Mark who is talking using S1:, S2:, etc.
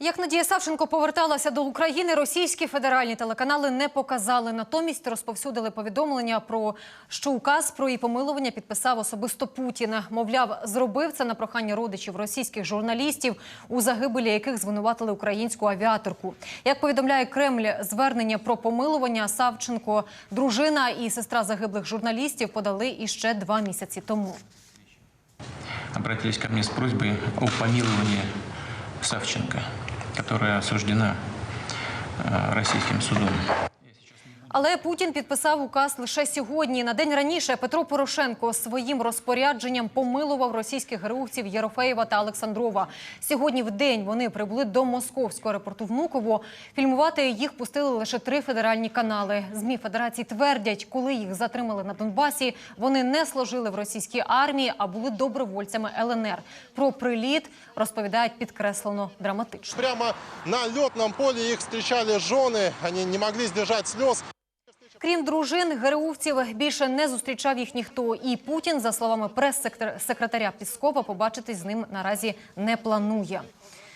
S1: Як Надія Савченко поверталася до України, російські федеральні телеканали не показали. Натомість розповсюдили повідомлення про що указ про її помилування підписав особисто Путін. Мовляв, зробив це на прохання родичів російських журналістів, у загибелі яких звинуватили українську авіаторку. Як повідомляє Кремль, звернення про помилування Савченко, дружина і сестра загиблих журналістів подали іще два місяці тому.
S2: обратились ко мне с просьбой о помиловании Савченко, которая осуждена э, российским судом.
S1: Але Путін підписав указ лише сьогодні. На день раніше Петро Порошенко своїм розпорядженням помилував російських героїв Єрофеєва та Олександрова. Сьогодні в день вони прибули до московського аеропорту Внуково. Фільмувати їх пустили лише три федеральні канали. Змі Федерації твердять, коли їх затримали на Донбасі, вони не служили в російській армії, а були добровольцями ЛНР. Про приліт розповідають підкреслено драматично.
S3: Прямо на летном поле их встречали жены, они не могли сдержать слез.
S1: Крім дружин, ГРУвців більше не зустрічав їх ніхто. І Путін, за словами прес-секретаря Піскова, побачитись з ним наразі не планує.